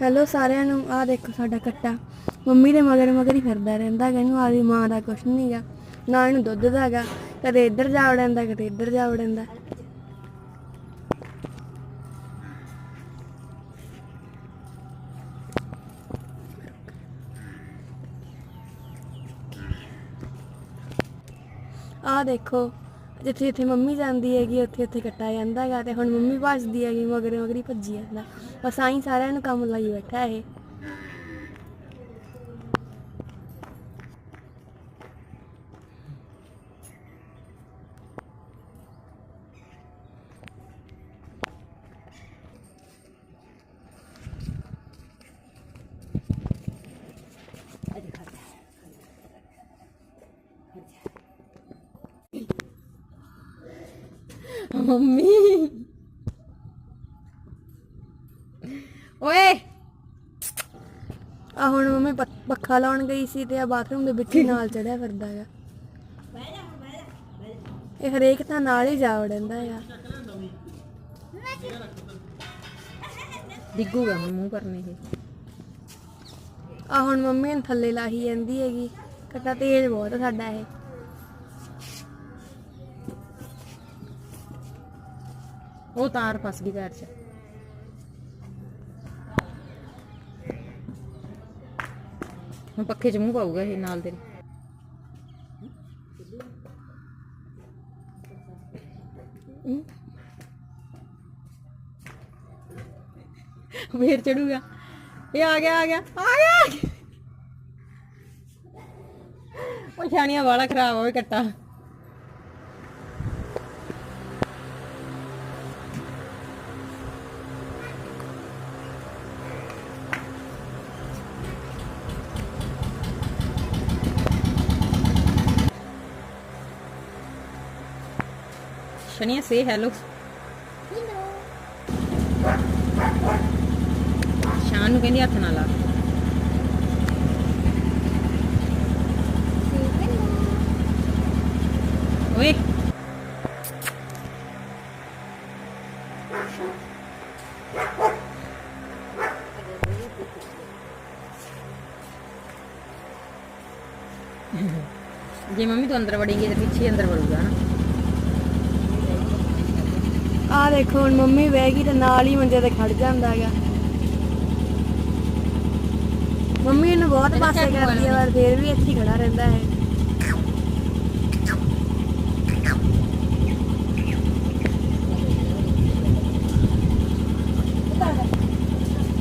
Hello ਸਾਰਿਆਂ ਨੂੰ, ਆਹ ਦੇਖੋ ਸਾਡਾ ਕੱਟਾ। ਮੰਮੀ ਦੇ ਮਗਰ ਮਗਰ ਹੀ ਫਿਰਦਾ ਰਹਿੰਦਾ ਹੈਗਾ, ਇਹਨੂੰ ਆਦੀ ਮਾਂ ਦਾ ਕੁਛ ਨਹੀਂਗਾ ਨਾ ਇਹਨੂੰ ਦੁੱਧ ਦਾ ਹੈਗਾ, ਕਦੇ ਇੱਧਰ ਜਾ ਵੜਦਾ, ਕਦੇ ਇੱਧਰ ਜਾ ਵੜਦਾ। ਆਹ ਦੇਖੋ ਜਿੱਥੇ ਜਿੱਥੇ ਮੰਮੀ ਜਾਂਦੀ ਹੈਗੀ, ਉੱਥੇ ਉੱਥੇ ਕੱਟਾ ਜਾਂਦਾ ਹੈਗਾ ਤੇ ਹੁਣ ਮੰਮੀ ਭੱਜਦੀ ਹੈਗੀ, ਮਗਰੇ ਮਗਰੀ ਭੱਜੀ ਜਾਂਦਾ। ਬਸ ਆਈ ਸਾਰਿਆਂ ਨੂੰ ਕੰਮ ਲਾਈ ਬੈਠਾ ਇਹ। ਮੰਮੀ। ਓਏ। ਆ ਹੁਣ ਮੰਮੀ ਪੱਖ- ਪੱਖਾ ਲਾਉਣ ਗਈ ਸੀ ਤੇ ਆ ਬਾਥਰੂਮ ਦੇ ਵਿੱਚ ਹੀ ਨਾਲ ਚੜਿਆ ਫਿਰਦਾ ਹੈਗਾ ਇਹ ਹਰੇਕ ਤਾਂ ਨਾਲ ਹੀ ਜਾ ਵੜਦਾ ਹੈਗਾ ਡਿੱਗੂਗਾ ਹੁਣ ਮੂੰਹ ਕਰਨੇ ਇਹ। ਆ ਹੁਣ ਮੰਮੀ ਨੂੰ ਥੱਲੇ ਲਾਹੀ ਜਾਂਦੀ ਹੈਗੀ। ਕੱਟਾ ਤੇਜ਼ ਬਹੁਤ ਆ ਸਾਡਾ ਇਹ। ਉਹ ਤਾਰ ਫਸ ਗਈ ਪੈਰ 'ਚ। ਹੁਣ ਪੱਖੇ 'ਚ ਮੂੰਹ ਪਾਊਗਾ ਇਹ ਨਾਲ ਤੇਰੇ। ਫੇਰ ਚੜੂਗਾ। ਇਹ ਆ ਗਿਆ ਆ ਗਿਆ ਆ ਗਿਆ। ਉਹ ਛਾਣੀਆਂ ਵਾਲਾ ਖਰਾਬ ਹੋਵੇ ਕੱਟਾ। Shania, say hello. ਸ਼ਾਨ ਨੂੰ ਕਹਿੰਦੀ ਹੱਥ ਨਾਲ ਲਾ। ਓਏ। ਜੇ ਮੰਮੀ ਤੂੰ ਅੰਦਰ ਵੜੇਂਗੀ ਤੇ ਪਿੱਛੇ ਅੰਦਰ ਵੜੂਗਾ ਨਾ। ਆਹ ਦੇਖੋ ਹੁਣ ਮੰਮੀ ਬਹਿ ਗਈ ਤੇ ਨਾਲ ਹੀ ਮੰਜੇ ਤੇ ਖੜ ਜਾਂਦਾ ਹੈਗਾ। ਮੰਮੀ ਇਹਨੂੰ ਬਹੁਤ ਪਾਸੇ ਕਰਦੀ ਹੈ ਪਰ ਫਿਰ ਵੀ ਇੱਥੇ ਖੜਾ ਰਹਿੰਦਾ ਹੈ